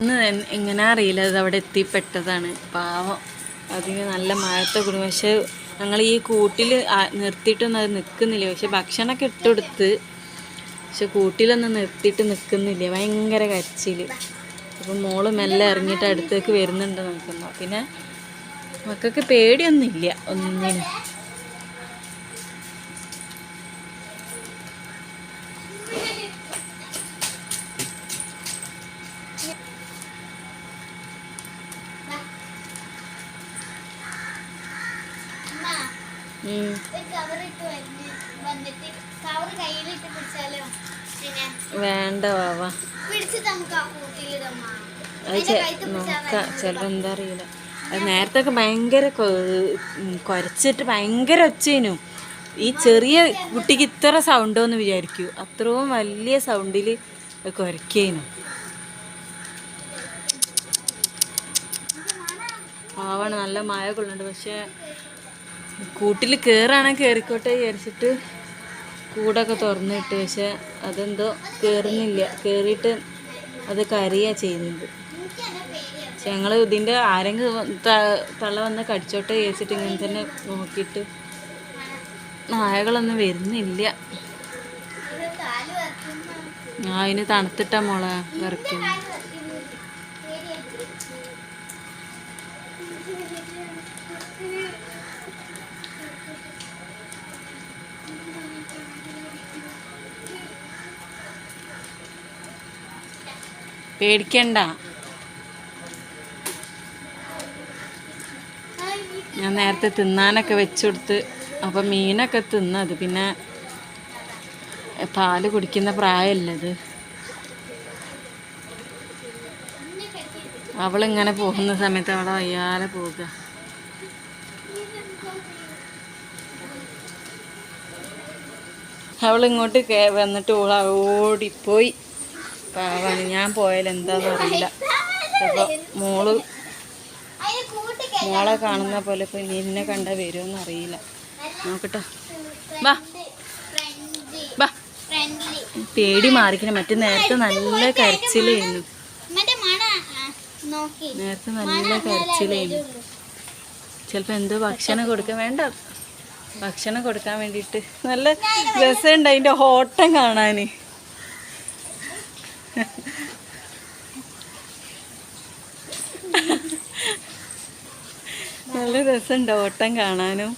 ഇന്ന് എങ്ങനെ അറിയില്ല അത് അവിടെ എത്തിപ്പെട്ടതാണ്. പാവം. അതിന് നല്ല മഴത്തെ കുടുംബം പക്ഷെ ഞങ്ങൾ ഈ കൂട്ടിൽ നിർത്തിയിട്ടൊന്നും അത് നിൽക്കുന്നില്ല പക്ഷെ ഭക്ഷണമൊക്കെ ഇട്ടുകൊടുത്ത്. പക്ഷെ കൂട്ടിലൊന്നും നിർത്തിയിട്ട് നിൽക്കുന്നില്ല ഭയങ്കര കരച്ചിൽ അപ്പം മോൾ മെല്ലെ ഇറങ്ങിയിട്ട് അടുത്തേക്ക് വരുന്നുണ്ട് നോക്കുന്നു. പിന്നെ മക്കൾക്ക് പേടിയൊന്നുമില്ല. ഒന്നിനും ഉം. കവറിട്ട് വന്നിട്ട് കവർ കയ്യിലിട്ട് പിടിച്ചാലോ പിന്നെ വേണ്ട വാവാ. ചിലപ്പോൾ എന്താ അറിയില്ല അത് നേരത്തെ ഒക്കെ ഭയങ്കര കുരച്ചിട്ട് ഭയങ്കര ഒച്ചേനു. ഈ ചെറിയ കുട്ടിക്ക് ഇത്ര സൗണ്ടോ എന്ന് വിചാരിക്കൂ. അത്രയും വലിയ സൗണ്ടിൽ കുരക്കേനു. ആവാണ് നല്ല മഴ കൊള്ളുന്നുണ്ട്. പക്ഷെ കൂട്ടിൽ കയറാണെങ്കിൽ കയറിക്കോട്ടെ വിചാരിച്ചിട്ട് കൂടൊക്കെ തുറന്നിട്ട് പക്ഷെ അതെന്തോ കയറുന്നില്ല കയറിയിട്ട് അത് കരയാ ചെയ്യുന്നത്. പക്ഷെ ഞങ്ങൾ ഇതിന്റെ ആരെങ്കിലും തള്ള വന്ന് കടിച്ചോട്ടെ വിചാരിച്ചിട്ട് ഇങ്ങനെ തന്നെ നോക്കിയിട്ട് നായകളൊന്നും വരുന്നില്ല. ആ അതിന് തണുത്തിട്ടാ മോളെ വിറയ്ക്കുന്നു പേടിക്കണ്ട. ഞാൻ നേരത്തെ തിന്നാനൊക്കെ വെച്ചുകൊടുത്ത് അപ്പം മീനൊക്കെ തിന്നത്. പിന്നെ പാൽ കുടിക്കുന്ന പ്രായമല്ലേ അവളിങ്ങനെ പോകുന്ന സമയത്ത് അവളെ വയ്യാതെ പോവുക അവളിങ്ങോട്ട് കേ വന്നിട്ട് ഓടിപ്പോയി. പാവാണ് ഞാൻ പോയാൽ അറിയില്ല. അപ്പോൾ മോൾ മോളെ കാണുന്ന പോലെ ഇപ്പൊ ഇനി എന്നെ കണ്ട വരുമെന്ന് അറിയില്ല. നോക്കട്ടെ. വാ. വാ. പേടി മാറിക്കണം. മറ്റു നേരത്തെ നല്ല കരച്ചിലായിരുന്നു മറ്റേ മണ ആ, നോക്കി നേരത്തെ നല്ല കരച്ചിലായിരുന്നു ചിലപ്പോൾ എന്തോ ഭക്ഷണം കൊടുക്കാൻ വേണ്ട. ഭക്ഷണം കൊടുക്കാൻ വേണ്ടിയിട്ട് നല്ല രസമുണ്ട് അതിന്റെ ഓട്ടം കാണാൻ. നല്ല രസമുണ്ട് ഓട്ടം കാണാനും.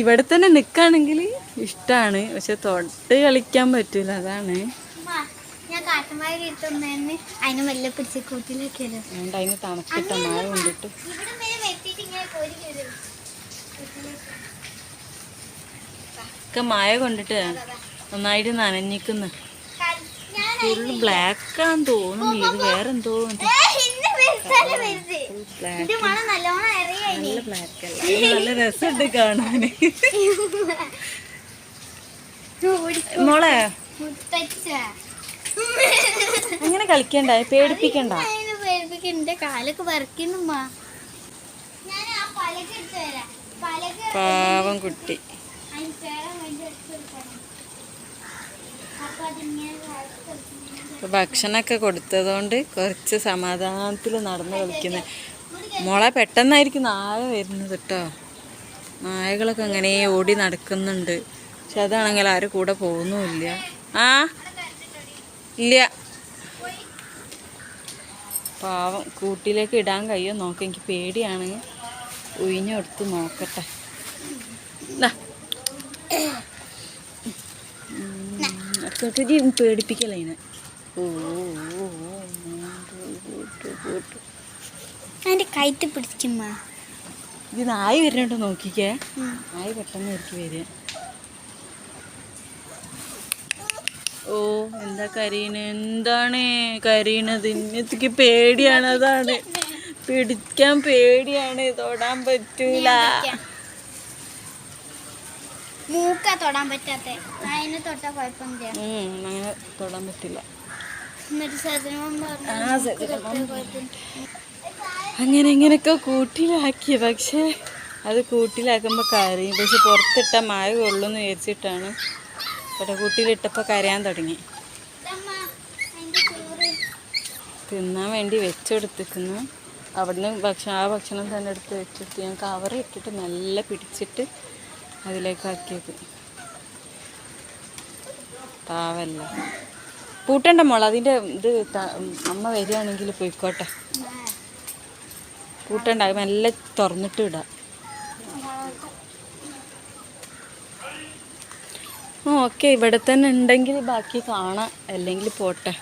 ഇവിടെ തന്നെ നിൽക്കുകയാണെങ്കിൽ ഇഷ്ടമാണ്. പക്ഷെ തൊട്ട് കളിക്കാൻ പറ്റില്ല അതാണ്. കാട്ടുമാരി ഇട്ടുന്നതിന് അതിന് വല്ല പിടിച്ച് അതുകൊണ്ട് അതിന് മഴ കൊണ്ടിട്ട് ഒക്കെ മഴ കൊണ്ടിട്ട് നന്നായിട്ട് നനഞ്ഞിക്കുന്ന ഫുള്ള് ബ്ലാക്ക് ആന്ന് തോന്നുന്നു ഇത് വേറെ എന്തോ നല്ല ബ്ലാക്ക് അല്ല നല്ല രസമുണ്ട് കാണാന് മോളെ അങ്ങനെ കളിക്കണ്ട പേടിപ്പിക്കണ്ട. കാലൊക്കെ പാവം കുട്ടി. ഭക്ഷണമൊക്കെ കൊടുത്തതുകൊണ്ട് കുറച്ച് സമാധാനത്തിൽ നടന്നു കളിക്കുന്നത് മോളെ പെട്ടെന്നായിരിക്കും നായ വരുന്നത് കേട്ടോ നായകളൊക്കെ അങ്ങനെ ഓടി നടക്കുന്നുണ്ട്. പക്ഷെ അതാണെങ്കിൽ ആരും കൂടെ പോകുന്നുമില്ല. ആ? ഇല്ല. പാവം കൂട്ടിലേക്ക് ഇടാൻ കഴിയോ നോക്കാം എനിക്ക് പേടിയാണ്. ഉയിഞ്ഞെടുത്ത് നോക്കട്ടെ. ജി പേടിപ്പിക്കല ഇതിനെ. അതിന്റെ കയറ്റ് പിടിക്കുമ്മ ഇത് നായ വരുന്നുണ്ടോ നോക്കിക്കേ. നായ പെട്ടെന്ന് ആയിരിക്കും വരിക. ഓ എന്താ കരീന? എന്താണ് കരീണത് ഇന്നത്തേക്ക് പേടിയാണ് അതാണ്. പിടിക്കാൻ പേടിയാണ് തൊടാൻ പറ്റൂല. മൂക്ക തൊടാൻ പറ്റാത്ത. അതിന് തൊട്ട കുഴപ്പമില്ല. അങ്ങനെ തൊടാൻ പറ്റില്ല. അങ്ങനെ ഇങ്ങനെയൊക്കെ കൂട്ടിലാക്കി. പക്ഷേ അത് കൂട്ടിലാക്കുമ്പോൾ കരയും. പക്ഷെ പുറത്തിട്ട മായ കൊള്ളുമെന്ന് വിചാരിച്ചിട്ടാണ് ഇവിടെ കൂട്ടിലിട്ടപ്പോൾ കരയാൻ തുടങ്ങി. തിന്നാൻ വേണ്ടി വെച്ചെടുത്തിക്കുന്നു അവിടുന്ന് ഭക്ഷണം ആ ഭക്ഷണം തന്നെ എടുത്ത് വെച്ചിട്ട് ഞാൻ കവർ ഇട്ടിട്ട് നല്ല പിടിച്ചിട്ട് അതിലേക്ക് ആക്കിയത്. പാവല്ല. പൂട്ടണ്ട മോൾ അതിന്റെ ഇത് അമ്മ വരികയാണെങ്കിൽ പോയിക്കോട്ടെ. പൂട്ടണ്ട മെല്ലെ തുറന്നിട്ട് ഇടാം. ഓക്കെ ഇവിടെ തന്നെ ഉണ്ടെങ്കിൽ ബാക്കി കാണാം. അല്ലെങ്കിൽ പോട്ടെ.